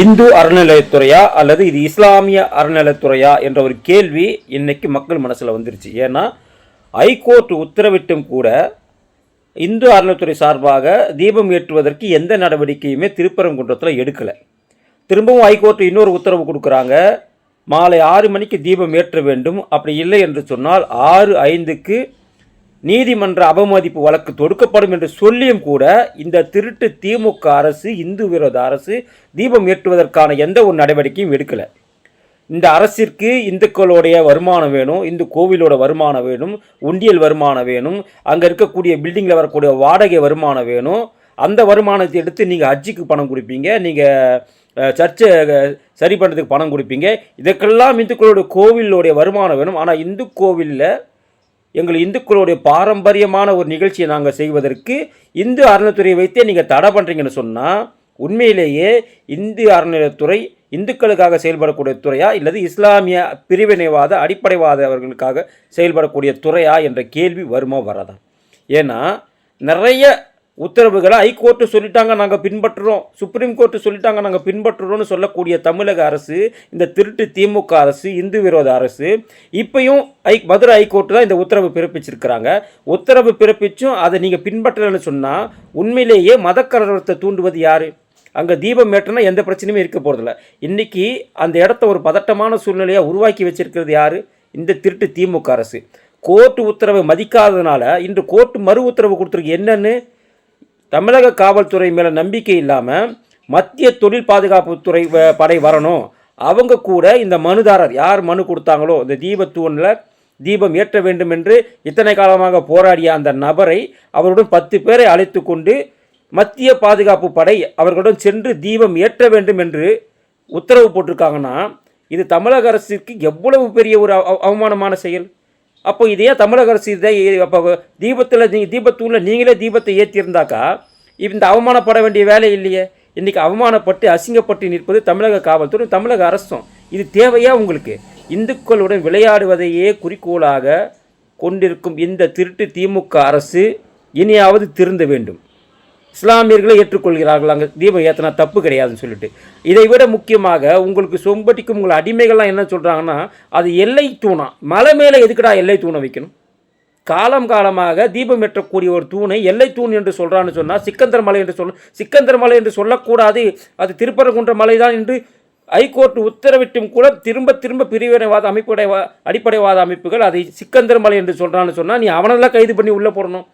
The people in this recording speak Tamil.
இந்து அறநிலையத்துறையா அல்லது இது இஸ்லாமிய அறநிலையத்துறையா என்ற ஒரு கேள்வி இன்னைக்கு மக்கள் மனசில் வந்துருச்சு. ஏன்னா ஹைகோர்ட் உத்தரவிட்டும் கூட இந்து அறநிலையத்துறை சார்பாக தீபம் ஏற்றுவதற்கு எந்த நடவடிக்கையுமே திருப்பரங்குன்றத்தில் எடுக்கலை. திரும்பவும் ஹைகோர்ட் இன்னொரு உத்தரவு கொடுக்குறாங்க. மாலை ஆறு மணிக்கு தீபம் ஏற்ற வேண்டும். அப்படி இல்லை என்று சொன்னால் ஆறு ஐந்துக்கு நீதிமன்ற அவமதிப்பு வழக்கு தொடுக்கப்படும் என்று சொல்லியும் கூட இந்த திருட்டு திமுக அரசு இந்து விரோத அரசு தீபம் ஏற்றுவதற்கான எந்த ஒரு நடவடிக்கையும் எடுக்கலை. இந்த அரசிற்கு இந்துக்களுடைய வருமானம் வேணும் இந்து கோவிலோட வருமானம் வேணும் உண்டியல் வருமானம் வேணும் அங்கே இருக்கக்கூடிய பில்டிங்கில் வரக்கூடிய வாடகை வருமானம் வேணும். அந்த வருமானத்தை எடுத்து நீங்கள் ஹஜ்ஜிக்கு பணம் கொடுப்பீங்க நீங்கள் சர்ச்சை சரி பண்ணுறதுக்கு பணம் கொடுப்பீங்க. இதற்கெல்லாம் இந்துக்களோட கோவிலோடைய வருமானம் வேணும். ஆனால் இந்து கோவிலில் எங்கள் இந்துக்களுடைய பாரம்பரியமான ஒரு நிகழ்ச்சியை நாங்கள் செய்வதற்கு இந்து அறநிலைத்துறையை வைத்தே நீங்கள் தடை பண்ணுறீங்கன்னு சொன்னால் உண்மையிலேயே இந்து அறநிலையத்துறை இந்துக்களுக்காக செயல்படக்கூடிய துறையா இல்லது இஸ்லாமிய பிரிவினைவாத அடிப்படைவாதவர்களுக்காக செயல்படக்கூடிய துறையா என்ற கேள்வி வருமா வராதா? ஏன்னா நிறைய உத்தரவுகளை ஹைகோர்ட்டு சொல்லிட்டாங்க நாங்கள் பின்பற்றுறோம். சுப்ரீம் கோர்ட்டு சொல்லிட்டாங்க நாங்கள் பின்பற்றுறோம்னு சொல்லக்கூடிய தமிழக அரசு இந்த திருட்டு திமுக அரசு இந்து விரோத அரசு இப்போயும் ஐ மதுரை ஹைகோர்ட்டு தான் இந்த உத்தரவு பிறப்பிச்சிருக்கிறாங்க. உத்தரவு பிறப்பிச்சும் அதை நீங்கள் பின்பற்றலைன்னு சொன்னால் உண்மையிலேயே மதக்கலவரத்தை தூண்டுவது யார்? அங்கே தீபம் ஏற்றினா எந்த பிரச்சனையுமே இருக்க போகிறதில்ல இன்றைக்கி அந்த இடத்த ஒரு பதட்டமான சூழ்நிலையாக உருவாக்கி வச்சிருக்கிறது யார்? இந்த திருட்டு திமுக அரசு. கோர்ட்டு உத்தரவை மதிக்காததுனால இன்று கோர்ட்டு மறு உத்தரவு கொடுத்துருக்கு. என்னென்னு? தமிழக காவல்துறை மேலே நம்பிக்கை இல்லாமல் மத்திய தொழில் பாதுகாப்புத்துறை வ- படை வரணும். அவங்க கூட இந்த மனுதாரர் யார் மனு கொடுத்தாங்களோ இந்த தீபத்தூணில் தீபம் ஏற்ற வேண்டும் என்று இத்தனை காலமாக போராடிய அந்த நபரை அவருடன் பத்து பேரை அழைத்து கொண்டு மத்திய பாதுகாப்பு படை அவர்களுடன் சென்று தீபம் ஏற்ற வேண்டும் என்று உத்தரவு போட்டிருக்காங்கன்னா இது தமிழக அரசுக்கு எவ்வளவு பெரிய ஒரு அவ- அவமானமான செயல்? அப்போ இதையே தமிழக அரசு இதை அப்போ தீபத்தில் நீங்கள் தீபத்தூணில் நீங்களே தீபத்தை ஏற்றியிருந்தாக்கா இந்த அவமானப்பட வேண்டிய வேலை இல்லையே. இன்றைக்கி அவமானப்பட்டு அசிங்கப்பட்டு நிற்பது தமிழக காவல்துறை தமிழக அரசும். இது தேவையா உங்களுக்கு? இந்துக்களுடன் விளையாடுவதையே குறிக்கோளாக கொண்டிருக்கும் இந்த திருட்டு திமுக அரசு இனியாவது திருந்த வேண்டும். இஸ்லாமியர்களை ஏற்றுக்கொள்கிறார்கள். அங்கே தீபம் ஏற்றினா தப்பு கிடையாதுன்னு சொல்லிட்டு. இதை விட முக்கியமாக உங்களுக்கு சொம்பட்டிக்கும் உங்கள் அடிமைகள்லாம் என்ன சொல்கிறாங்கன்னா அது எல்லை தூணா? மலை மேலே எதுக்குடா எல்லை தூணை வைக்கணும்? காலம் காலமாக தீபம் ஏற்றக்கூடிய ஒரு தூணை எல்லை தூண் என்று சொல்கிறான்னு சொன்னால் சிக்கந்தர் மலை என்று சொல்ல சிக்கந்தர் மலை என்று சொல்லக்கூடாது. அது திருப்பரங்குன்ற மலை தான் என்று ஹைகோர்ட் உத்தரவிட்டும் கூட திரும்ப திரும்ப பிரிவினைவாத அமைப்புடைய அடிப்படைவாத அமைப்புகள் அதை சிக்கந்தர் மலை என்று சொல்கிறான்னு சொன்னால் நீ அவனெல்லாம் கைது பண்ணி உள்ளே போடணும்.